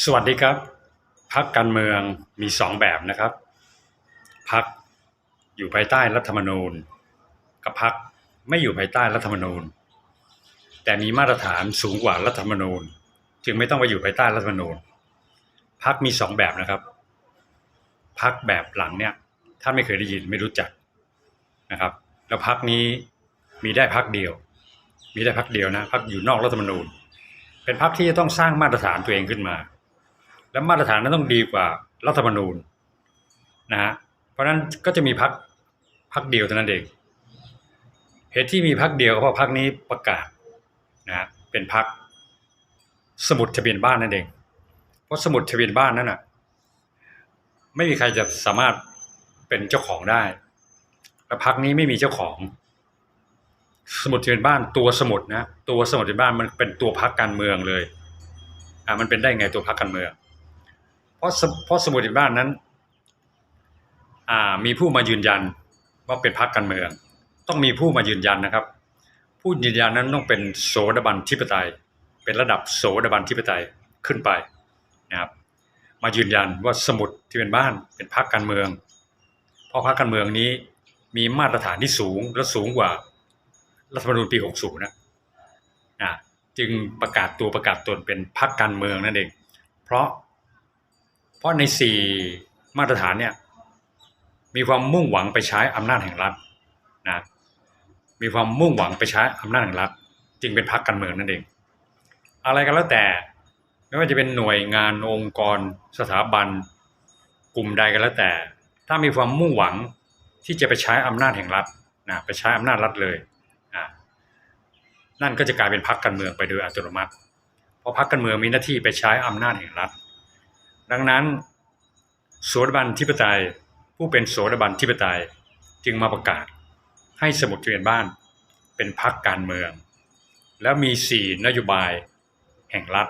สวัสดีครับพักการเมืองมีสองแบบนะครับพักอยู่ภายใต้รัฐธรรมนูญ กับพักไม่อยู่ภายใต้รัฐธรรมนูญ แต่มีมาตรฐานสูงกว่ารัฐธรรมนูญ จึงไม่ต้องไปอยู่ภายใต้รัฐธรรมนูญพักมีสองแบบนะครับพักแบบหลังเนี่ยท่านไม่เคยได้ยินไม่รู้จักนะครับ แล้วพักนี้มีได้พักเดียว มีได้พักเดียวนะพักอยู่นอกรัฐธรรมนูญ เป็นพักที่จะต้องสร้างมาตรฐานตัวเองขึ้นมา และมาตรฐานนั้นต้องดีกว่ารัฐธรรมนูญนะฮะเพราะนั้นก็จะมีพักพักเดียวเท่านั้นเองเหตุที่มีพักเดียวก็เพราะพักนี้ประกาศนะฮะเป็นพักสมุดทะเบียนบ้านนั่นเอง เพราะสมุดทะเบียนบ้านนั้นน่ะไม่มีใครจะสามารถเป็นเจ้าของได้ และพักนี้ไม่มีเจ้าของ สมุดทะเบียนบ้านตัวสมุดนะตัวสมุดทะเบียนบ้านมันเป็นตัวพักการเมืองเลยอ่ามันเป็นได้ไงตัวพักการเมือง เพราะเพราะสมุดทะเบียนบ้านนั้นมีผู้มายืนยันว่าเป็นพักการเมือง ต้องมีผู้มายืนยันนะครับ ผู้ยืนยันนั้นต้องเป็นโสดาบันทิปไตย เป็นระดับโสดาบันทิปไตยขึ้นไปนะครับมายืนยันว่าสมุดที่เป็นบ้านเป็นพรรคการเมือง เพราะพรรคการเมืองนี้มีมาตรฐานที่สูงและสูงกว่ารัฐธรรมนูญปี 60 นะอะจึงประกาศตัวประกาศตนเป็นพรรคการเมืองนั่นเอง เพราะ เพราะในสี่มาตรฐานเนี่ยมีความมุ่งหวังไปใช้อำนาจแห่งรัฐนะมีความมุ่งหวังไปใช้อำนาจแห่งรัฐ จึงเป็นพรรคการเมืองนั่นเอง อะไรก็แล้วแต่ไม่ว่าจะเป็นหน่วยงานองค์กร สถาบัน กลุ่มใดก็แล้วแต่ ถ้ามีความมุ่งหวังที่จะไปใช้อำนาจแห่งรัฐนะไปใช้อำนาจรัฐเลยอะนั่นก็จะกลายเป็นพรรคการเมืองไปโดยอัตโนมัติ เพราะพรรคการเมืองมีหน้าที่ไปใช้อำนาจแห่งรัฐ ดังนั้นโสดาบันทิปไตย ผู้เป็นโสดาบันทิปไตย จึงมาประกาศให้สมุดทะเบียนบ้านเป็นพรรคการเมือง แล้วมีสี่นโยบายแห่งรัฐ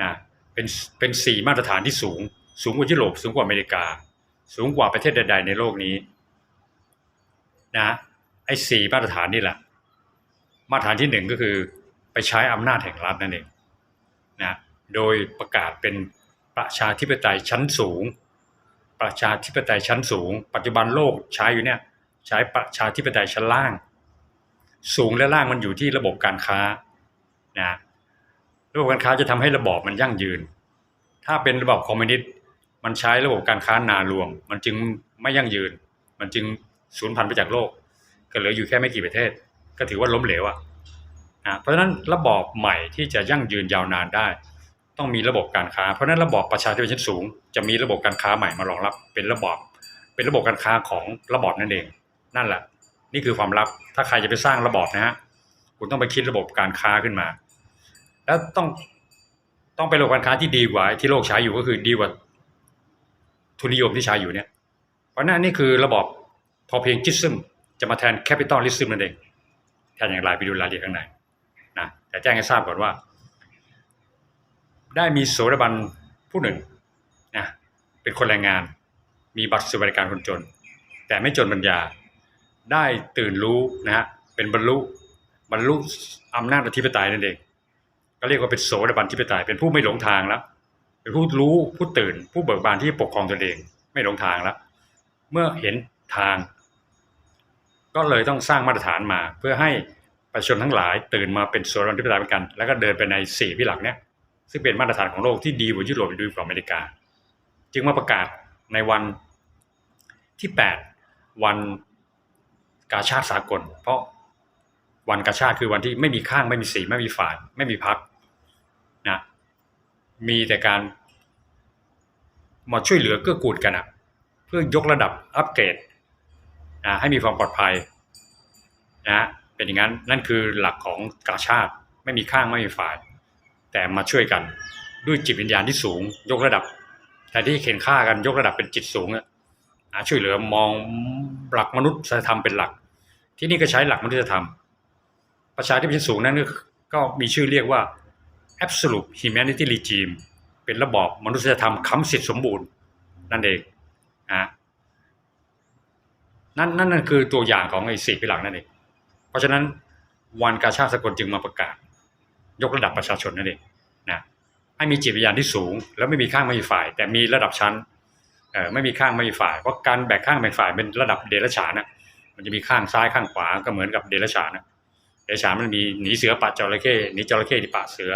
นะเป็นเป็นสี่มาตรฐานที่สูง สูงกว่ายุโรปสูงกว่าอเมริกา สูงกว่าประเทศใด ๆ ในโลกนี้นะไอ้สี่มาตรฐานนี่แหละมาตรฐานที่หนึ่งก็คือไปใช้อำนาจแห่งรัฐนั่นเองนะโดยประกาศเป็น ประชาธิปไตยชั้นสูง ประชาธิปไตยชั้นสูง ปัจจุบันโลกใช้อยู่เนี่ยใช้ประชาธิปไตยชั้นล่าง สูงและล่างมันอยู่ที่ระบบการค้านะระบบการค้าจะทำให้ระบอบมันยั่งยืน ถ้าเป็นระบอบคอมมิวนิสต์มันใช้ระบบการค้านาลวงมันจึงไม่ยั่งยืน มันจึงสูญพันธุ์ไปจากโลก ก็เหลืออยู่แค่ไม่กี่ประเทศ ก็ถือว่าล้มเหลวอะนะเพราะฉะนั้นระบอบใหม่ที่จะยั่งยืนยาวนานได้ ต้องมีระบบการค้า เพราะนั้นระบอบประชาธิปไตยชั้นสูง จะมีระบบการค้าใหม่มารองรับ เป็นระบอบเป็นระบบการค้าของระบอบนั่นเอง นั่นแหละ นี่คือความลับถ้าใครจะไปสร้างระบอบนะฮะคุณต้องไปคิดระบบการค้าขึ้นมา แล้วต้องต้องเป็นระบบการค้าที่ดีกว่าที่โลกใช้อยู่ก็คือดีกว่าทุนนิยมที่ใช้อยู่เนี่ย เพราะนั่นนี่คือระบอบพอเพียงจิซึมจะมาแทนแคปิตอลลิซึมนั่นเองแทนอย่างไรไปดูรายละเอียดข้างในนะแต่แจ้งให้ทราบก่อนว่า ได้มีโสดาบันผู้หนึ่งนะเป็นคนแรงงาน มีบัตรสวัสดิการคนจน แต่ไม่จนปัญญา ได้ตื่นรู้นะฮะเป็นบรรลุบรรลุอำนาจอธิปไตยนั่นเองก็เรียกว่าเป็นโสดาบันทิปไตยเป็นผู้ไม่หลงทางแล้วเป็นผู้รู้ผู้ตื่น ผู้เบิกบานที่ปกครองตนเอง ไม่หลงทางแล้วเมื่อเห็นทาง ก็เลยต้องสร้างมาตรฐานมา เพื่อให้ประชาชนทั้งหลายตื่นมาเป็นโสดาบันทิปไตยเหมือนกัน แล้วก็เดินไปในสี่พิหลักเนี้ย ซึ่งเป็นมาตรฐานของโลกที่ดีกว่ายุโรปดีกว่าอเมริกา จึงมาประกาศในวันที่ 8 วันกาชาติสากล เพราะวันกาชาติคือวันที่ไม่มีข้างไม่มีสีไม่มีฝ่ายไม่มีพักนะมีแต่การมาช่วยเหลือเกื้อกูลกันอะเพื่อยกระดับอัปเกรดนะให้มีความปลอดภัยนะเป็นอย่างนั้นนั่นคือหลักของกาชาติไม่มีข้างไม่มีฝ่าย แต่มาช่วยกัน ด้วยจิตวิญญาณที่สูง ยกระดับแทนที่เข็นฆ่ากันยกระดับเป็นจิตสูงอะช่วยเหลือมองหลักมนุษยธรรมเป็นหลัก ที่นี่ก็ใช้หลักมนุษยธรรม ประชาธิปไตยสูงนั้นก็มีชื่อเรียกว่า absolute humanity regime เป็นระบอบมนุษยธรรมคำสิทธิสมบูรณ์ นั่นเองนะนั่นนั่นนั่นคือตัวอย่างของไอ้สี่พิหลักนั่นเอง เพราะฉะนั้นวันกาชาติสกลจึงมาประกาศ ยกระดับประชาชนนั่นเองนะให้มีจิตวิญญาณที่สูง แล้วไม่มีข้างไม่มีฝ่าย แต่มีระดับชั้นเออไม่มีข้างไม่มีฝ่ายเพราะการแบ่งข้างแบ่งฝ่ายเป็นระดับเดรัจฉานนะมันจะมีข้างซ้ายข้างขวาก็เหมือนกับเดรัจฉานนะเดรัจฉานมันมีหนีเสือปัดจระเข้หนีจระเข้ที่ปะเสือ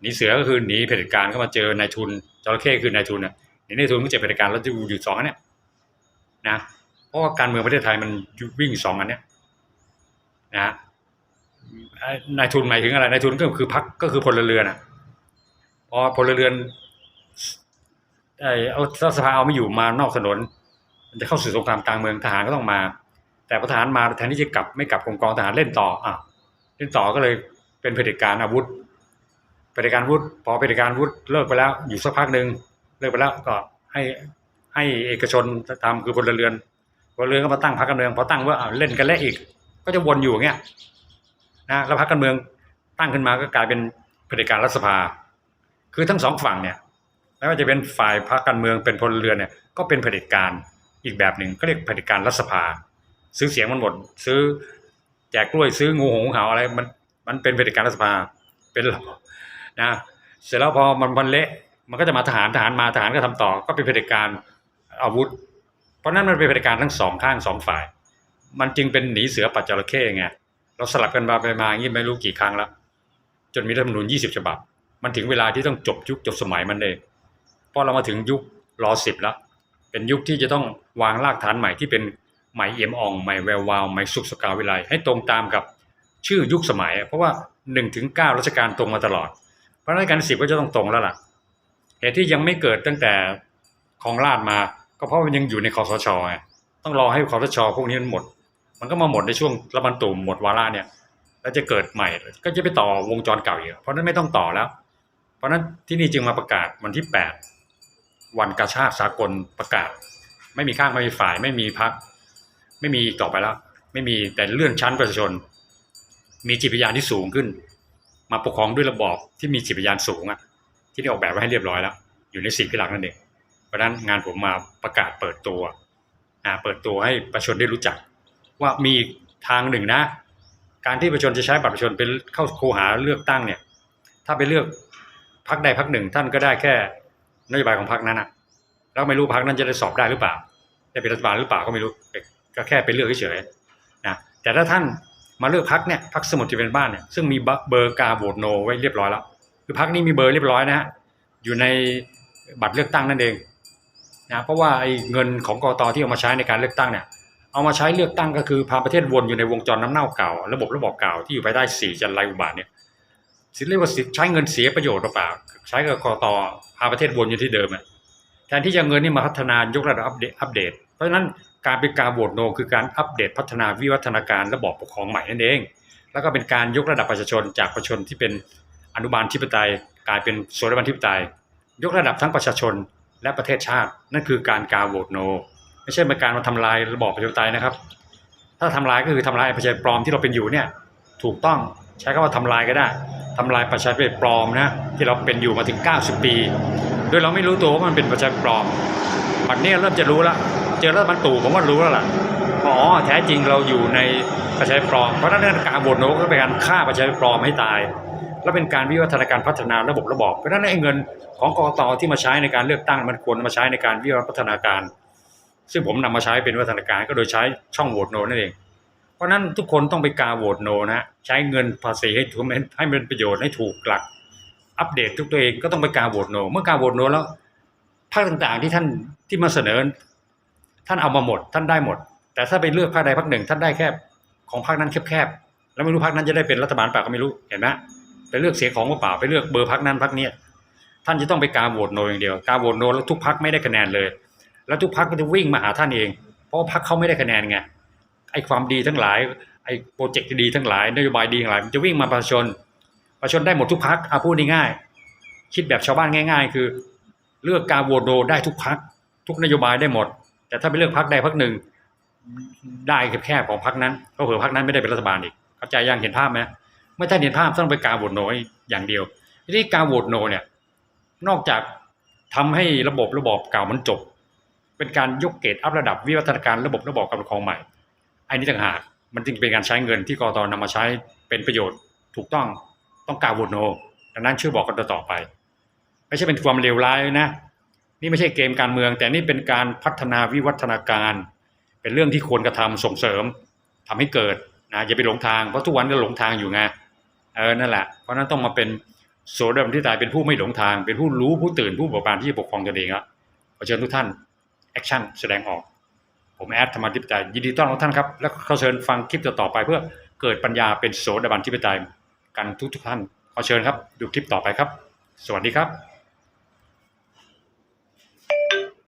หนีเสือก็คือหนีเผด็จการก็มาเจอนายทุนจระเข้คือนายทุนนะหนีนายทุนก็เจอเผด็จการแล้วจะอยู่สองอันเนี้ยนะเพราะว่าการเมืองประเทศไทยมันวิ่งสองอันเนี้ยนะ นายทุนหมายถึงอะไรนายทุนก็คือพักก็คือพลเรือนอะพอพลเรือนไอ้เอารัฐสภาเอาไม่อยู่มานอกถนนมันจะเข้าสู่สงครามกลางเมืองทหารก็ต้องมา แต่ทหารมาแทนที่จะกลับไม่กลับกองกองทหารเล่นต่ออะเล่นต่อก็เลยเป็นเผด็จการอาวุธเผด็จการอาวุธพอเผด็จการอาวุธเลิกไปแล้วอยู่สักพักหนึ่งเลิกไปแล้วก็ให้ให้เอกชนทำคือพลเรือนพลเรือนก็มาตั้งพรรคการเมืองพอตั้งว่าเล่นกันแล้วอีก ก็จะวนอยู่อย่างเงี้ย นะแล้วพรรคการเมืองตั้งขึ้นมาก็กลายเป็นเผด็จการรัฐสภา คือทั้งสองฝั่งเนี่ยไม่ว่าจะเป็นฝ่ายพรรคการเมืองเป็นพลเรือนเนี่ยก็เป็นเผด็จการอีกแบบหนึ่งก็เรียกเผด็จการรัฐสภา ซื้อเสียงมันหมด ซื้อแจกกล้วยซื้องูหงหาวอะไรมันมันเป็นเผด็จการรัฐสภาเป็นหรอนะเสร็จแล้วพอมันมันเละมันก็จะมาทหารทหารมาทหารก็ทำต่อ ก็เป็นเผด็จการอาวุธ เพราะนั้นมันเป็นเผด็จการทั้งสองข้างสองฝ่าย มันจึงเป็นหนีเสือปัจจระเข้ไง เราสลับกันมาไปมาอย่างนี้ไม่รู้กี่ครั้งแล้วจนมีรัฐธรรมนูญ20 ฉบับ มันถึงเวลาที่ต้องจบยุคจบสมัยมันเองเพราะเรามาถึงยุครอสิบแล้ว เป็นยุคที่จะต้องวางรากฐานใหม่ที่เป็นใหม่เอี่ยมอ่องใหม่แวววาวใหม่สุขสกาวิไลให้ตรงตามกับชื่อยุคสมัย เพราะว่า1ถึง9รัชกาลตรงมาตลอด เพราะรัชกาลสิบก็จะต้องตรงแล้วล่ะเหตุที่ยังไม่เกิดตั้งแต่ของราชมา ก็เพราะมันยังอยู่ในคอสชไงต้องรอให้คอสชพวกนี้มันหมด มันก็มาหมดในช่วงรัฐบาลตุ่มหมดวาระเนี่ย แล้วจะเกิดใหม่ก็จะไปต่อวงจรเก่าอีกเพราะนั้นไม่ต้องต่อแล้ว เพราะนั้นที่นี่จึงมาประกาศวันที่แปดวันกาชาติสากลประกาศ ไม่มีข้างไม่มีฝ่าย ไม่มีพัก ไม่มีต่อไปแล้ว ไม่มีแต่เลื่อนชั้นประชาชน มีจิตวิญญาณที่สูงขึ้น มาปกครองด้วยระบอบที่มีจิตวิญญาณสูงอะที่ได้ออกแบบไว้ให้เรียบร้อยแล้ว อยู่ในสิ่งที่หลักนั่นเองเพราะฉะนั้นงานผมมาประกาศเปิดตัวอ่าเปิดตัวให้ประชาชนได้รู้จัก ว่ามีอีกทางหนึ่งนะ การที่ประชาชนจะใช้บัตรประชาชนเป็นเข้าคูหาเลือกตั้งเนี่ย ถ้าไปเลือกพักใดพักหนึ่ง ท่านก็ได้แค่นโยบายของพักนั้นนะแล้วไม่รู้พักนั้นจะได้สอบได้หรือเปล่าจะเป็นรัฐบาลหรือเปล่าก็ไม่รู้ก็แค่ไปเลือกเฉยๆนะแต่ถ้าท่านมาเลือกพักเนี่ยพักสมุดที่เป็นบ้านเนี่ยซึ่งมีเบอร์กาโหวตโนไว้เรียบร้อยแล้วคือพักนี้มีเบอร์เรียบร้อยนะฮะอยู่ในบัตรเลือกตั้งนั่นเองนะเพราะว่าไอ้เงินของกตที่เอามาใช้ในการเลือกตั้งเนี่ย เอามาใช้เลือกตั้งก็คือพาประเทศวนอยู่ในวงจรน้ำเน่าเก่า ระบบระบบเก่าที่อยู่ภายใต้สี่จันไรอุบาทเนี่ยสิเรียกว่าใช้เงินเสียประโยชน์หรือเปล่าใช้กับกตพาประเทศวนอยู่ที่เดิมแทนที่จะเงินนี่มาพัฒนายกระดับอัปเดตอัปเดต เพราะฉะนั้นการเป็นการโหวตโนคือการอัปเดตพัฒนาวิวัฒนาการระบอบปกครองใหม่นั่นเอง แล้วก็เป็นการยกระดับประชาชนจากประชาชนที่เป็นอนุบาลธิปไตย กลายเป็นโซลาบันธิปไตย ยกระดับทั้งประชาชนและประเทศชาติ นั่นคือการกาโหวตโน ไม่ใช่เป็นการมาทำลายระบอบประชาธิปไตยนะครับ ถ้าทำลายก็คือทำลายประชาธิปไตยปลอมที่เราเป็นอยู่เนี่ยถูกต้องใช้คำว่าทำลายก็ได้ทำลายประชาธิปไตยปลอมนะที่เราเป็นอยู่มาถึง 90 ปี โดยเราไม่รู้ตัวว่ามันเป็นประชาธิปไตยปลอมปัจจุบันเริ่มจะรู้แล้วเจอรัฐบาลตู่ผมว่ารู้แล้วล่ะอ๋อแท้จริงเราอยู่ในประชาธิปไตยปลอมเพราะนั้นการโหวตโนก็เป็นการฆ่าประชาธิปไตยปลอมให้ตาย และเป็นการวิวัฒนาการพัฒนาระบบระบอบเพราะนั้นไอ้เงินของกตที่มาใช้ในการเลือกตั้งมันควรมาใช้ในการวิวัฒนาการ ซึ่งผมนำมาใช้เป็นวัฒนการก็โดยใช้ช่องโหวตโนนั่นเอง เพราะนั้นทุกคนต้องไปกาโหวตโนนะใช้เงินภาษีให้ถูกให้เป็นประโยชน์ให้ถูกหลัก อัปเดตทุกตัวเองก็ต้องไปกาโหวตโน เมื่อกาโหวตโนแล้วภาคต่างๆที่ท่านที่มาเสนอ ท่านเอามาหมด ท่านได้หมด แต่ถ้าไปเลือกภาคใดภาคหนึ่ง ท่านได้แค่ของภาคนั้นแคบๆแล้วไม่รู้ภาคนั้นจะได้เป็นรัฐบาลเปล่าก็ไม่รู้เห็นไหมไปเลือกเสียงของเปล่าไปเลือกเบอร์พักนั้นพักนี้ท่านจะต้องไปกาโหวตโนอย่างเดียวกาโหวตโนแล้วทุกพักไม่ได้คะแนนเลย แล้วทุกพักก็จะวิ่งมาหาท่านเอง เพราะพักเขาไม่ได้คะแนนไงไอ้ความดีทั้งหลายไอ้โปรเจกต์ดีทั้งหลายนโยบายดีทั้งหลายมันจะวิ่งมาประชาชนประชาชนได้หมดทุกพักเอาพูดง่ายๆคิดแบบชาวบ้านง่าย ๆ คือ เลือกการโหวตโนได้ทุกพักทุกนโยบายได้หมด แต่ถ้าไปเลือกพักใดพักหนึ่ง ได้แค่ของพักนั้นก็เผื่อพักนั้นไม่ได้เป็นรัฐบาลอีกเข้าใจยังเห็นภาพไหมเมื่อท่าเห็นภาพต้องไปการโหวตโนอย่างเดียวทีนี้การโหวตโนเนี่ยนอกจากทำให้ระบบระบอบเก่ามันจบ เป็นการยกเกรดอัพระดับวิวัฒนาการระบบระบอบการปกครองใหม่อ้นี้ต่างหากมันจึงเป็นการใช้เงินที่กรตนำมาใช้เป็นประโยชน์ถูกต้องต้องการโหวตโนดังนั้นช่วยบอกกันต่อไป ไม่ใช่เป็นความเลวร้ายนะนี่ไม่ใช่เกมการเมือง แต่นี่เป็นการพัฒนาวิวัฒนาการ เป็นเรื่องที่ควรกระทำส่งเสริมทำให้เกิดนะอย่าไปหลงทางเพราะทุกวันก็หลงทางอยู่ไงเออนั่นแหละเพราะนั้นต้องมาเป็นโสดาบันที่ตายเป็นผู้ไม่หลงทาง เป็นผู้รู้ผู้ตื่นผู้เบิกบานที่จะปกครองตนเองอะขอเชิญทุกท่าน แอคชั่นแสดงออก ผมแอดธรรมธิปไตยยินดีต้อนรับท่านครับ แล้วขอเชิญฟังคลิปต่อๆไปเพื่อเกิดปัญญาเป็นโสดาบันทิปไตยกันทุกๆท่านขอเชิญครับ ดูคลิปต่อไปครับ สวัสดีครับ